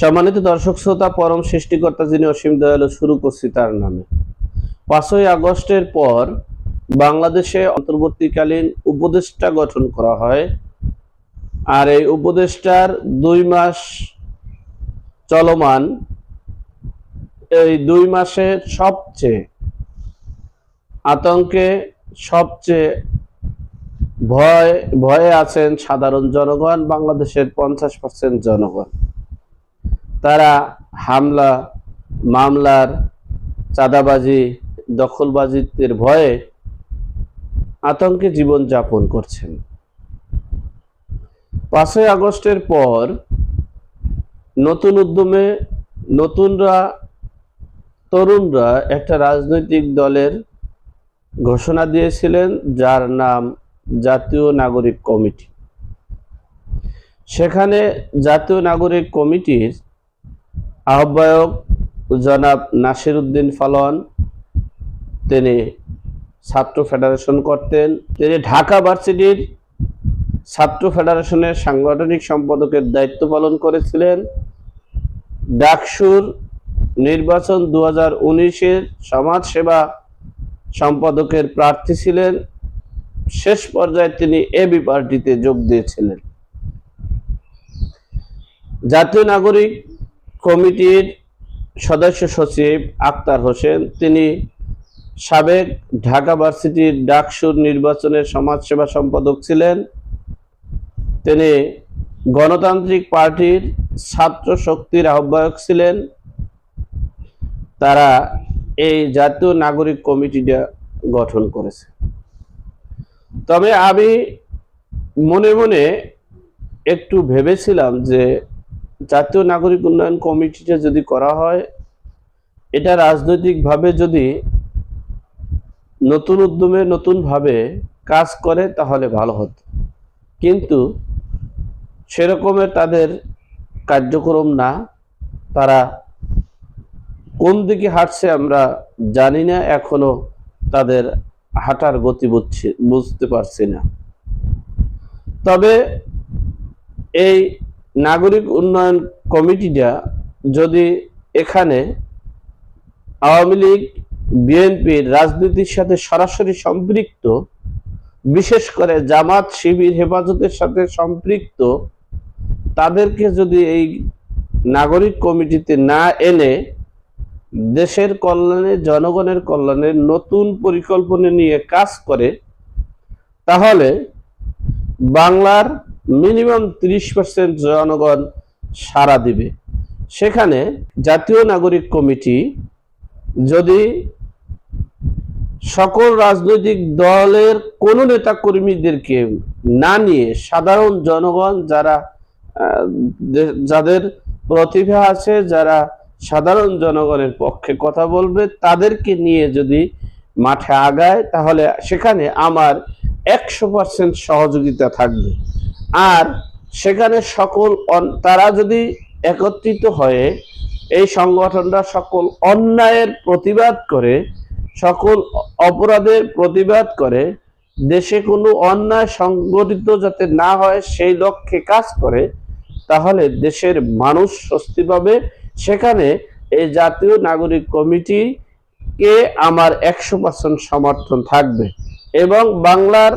সম্মানিত দর্শক, শ্রোতা, পরম সৃষ্টিকর্তা যিনি অসীম দয়ালু শুরু করছি তার নামে। পাঁচই আগস্টের পর বাংলাদেশে অন্তর্বর্তীকালীন উপদেষ্টা গঠন করা হয়। আর এই উপদেষ্টার দুই মাস চলমান। এই দুই মাসের সবচেয়ে আতঙ্কে সবচেয়ে ভয়, ভয়ে আছেন সাধারণ জনগণ, বাংলাদেশের পঞ্চাশ পার্সেন্ট জনগণ। তারা হামলা, মামলার চাঁদাবাজি, দখলবাজিদের ভয়ে আতঙ্কে জীবন যাপন করছেন। পাঁচই আগস্টের পর নতুন উদ্যমে নতুনরা, তরুণরা একটা রাজনৈতিক দলের ঘোষণা দিয়েছিলেন, যার নাম জাতীয় নাগরিক কমিটি। সেখানে জাতীয় নাগরিক কমিটির আহ্বায়ক জনাব নাসির উদ্দিন ফালন তিনি ছাত্র ফেডারেশন করতেন। তিনি ঢাকা ভার্সিটির ছাত্র ফেডারেশনের সাংগঠনিক সম্পাদকের দায়িত্ব পালন করেছিলেন। ডাকসুর নির্বাচন দু হাজার উনিশের সমাজসেবা সম্পাদকের প্রার্থী ছিলেন। শেষ পর্যায়ে তিনি এবি পার্টিতে যোগ দিয়েছিলেন। জাতীয় নাগরিক কমিটির সদস্য সচিব আক্তার হোসেন, তিনি সাবেক ঢাকা ভার্সিটির ডাকসুর নির্বাচনের সমাজসেবা সম্পাদক ছিলেন। তিনি গণতান্ত্রিক পার্টির ছাত্র শক্তির আহ্বায়ক ছিলেন। তারা এই জাতীয় নাগরিক কমিটিটা গঠন করেছে। তবে আমি মনে মনে একটু ভেবেছিলাম যে জাতীয় নাগরিক উন্নয়ন কমিটিটা যদি করা হয়, এটা রাজনৈতিকভাবে যদি নতুন উদ্যমে নতুনভাবে কাজ করে, তাহলে ভালো হতো। কিন্তু সেরকমের তাদের কার্যক্রম না। তারা কোন দিকে হাঁটছে আমরা জানি না, এখনও তাদের হাঁটার গতি বুঝছি, বুঝতে পারছি না। তবে এই নাগরিক উন্নয়ন কমিটিটা যদি এখানে আওয়ামী লীগ বিএনপির রাজনীতির সাথে সরাসরি সম্পৃক্ত, বিশেষ করে জামাত, শিবির, হেফাজতের সাথে সম্পৃক্ত, তাদেরকে যদি এই নাগরিক কমিটিতে না এনে দেশের কল্যাণে, জনগণের কল্যাণে নতুন পরিকল্পনা নিয়ে কাজ করে, তাহলে বাংলার মিনিমাম তিরিশ পার্সেন্ট জনগণ সাড়া দিবে। সেখানে জাতীয় নাগরিক কমিটি যদি সকল রাজনৈতিক দলের কোন নেতা কর্মীদেরকে না নিয়ে সাধারণ জনগণ যারা যাদের প্রতিভা আছে, যারা সাধারণ জনগণের পক্ষে কথা বলবে, তাদেরকে নিয়ে যদি মাঠে আগায়, তাহলে সেখানে আমার একশো পার্সেন্ট সহযোগিতা থাকবে। আর সেখানে সকল তারা যদি একত্রিত হয়ে এই সংগঠনটা সকল অন্যায়ের প্রতিবাদ করে, সকল অপরাধের প্রতিবাদ করে, দেশে কোনো অন্যায় সংগঠিত যাতে না হয় সেই লক্ষ্যে কাজ করে, তাহলে দেশের মানুষ স্বস্তি পাবে। সেখানে এই জাতীয় নাগরিক কমিটিকে আমার একশো পার্সেন্ট সমর্থন থাকবে। এবং বাংলার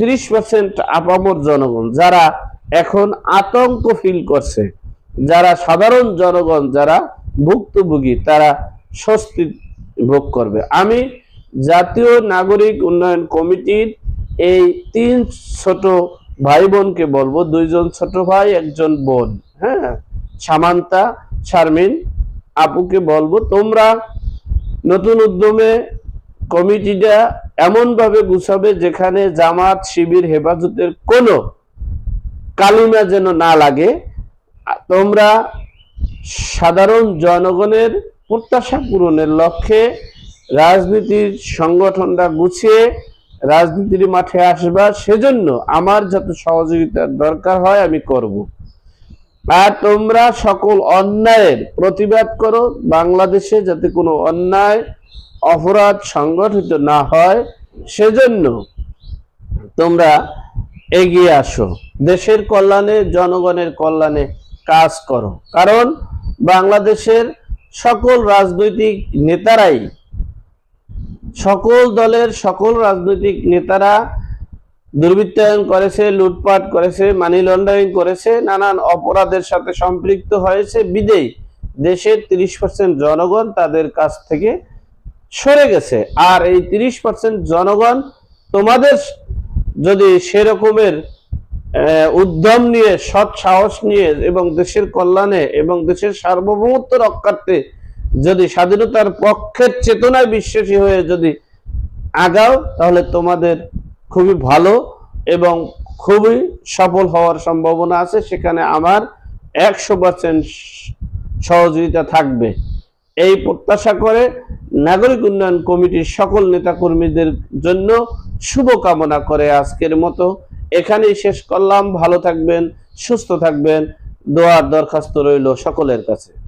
তিরিশ পার্সেন্ট আপামর জনগণ, যারা এখন আতঙ্ক ফিল করছে, যারা সাধারণ জনগণ, যারা ভুক্তভোগী, তারা স্বস্তি ভোগ করবে। আমি জাতীয় নাগরিক উন্নয়ন কমিটির এই তিন ছোট ভাই বোনকে বলব, দুইজন ছোট ভাই, একজন বোন হ্যাঁ? সামান্তা শারমিন আপুকে বলব, তোমরা নতুন উদ্যমে কমিটিটা এমনভাবে গুছাবে যেখানে জামাত শিবির হেফাজতের কোনো কালিমা যেন না লাগে। তোমরা সাধারণ জনগণের প্রত্যাশা পূরণের লক্ষ্যে রাজনীতির সংগঠনটা গুছিয়ে রাজনীতির মাঠে আসবা, সেজন্য আমার যত সহযোগিতার দরকার হয় আমি করব। আর তোমরা সকল অন্যায়ের প্রতিবাদ করো বাংলাদেশে যাতে কোনো অন্যায় অপরাধ সংগঠিত না হয়, সেজন্য তোমরা এগিয়ে আসো। দেশের কল্যাণে, জনগণের কল্যাণে কাজ করো। কারণ বাংলাদেশের সকল রাজনৈতিক নেতারাই, সকল দলের সকল রাজনৈতিক নেতারা দুর্বৃত্তায়ন করেছে, লুটপাট করেছে, মানি লন্ডারিং করেছে, নানান অপরাধের সাথে সম্পৃক্ত হয়েছে। বিদেই দেশের তিরিশ পার্সেন্ট জনগণ তাদের কাছ থেকে সরে গেছে। আর এই তিরিশ পার্সেন্ট জনগণ তোমাদের যদি সেরকমের উদ্যম নিয়ে, সৎ সাহস নিয়ে এবং দেশের কল্যাণে এবং দেশের সার্বভৌমত্ব রক্ষার্থে যদি স্বাধীনতার পক্ষের চেতনায় বিশ্বাসী হয়ে যদি আগাও, তাহলে তোমাদের খুবই ভালো এবং খুবই সফল হওয়ার সম্ভাবনা আছে। সেখানে আমার একশো পার্সেন্ট সহযোগিতা থাকবে। এই প্রত্যাশা করে নাগরিক উন্নয়ন কমিটির সকল নেতাকর্মীদের জন্য শুভকামনা করে আজকের মতো। এখানেই শেষ করলাম। ভালো থাকবেন, সুস্থ থাকবেন। দোয়ার দরখাস্ত রইল সকলের কাছে।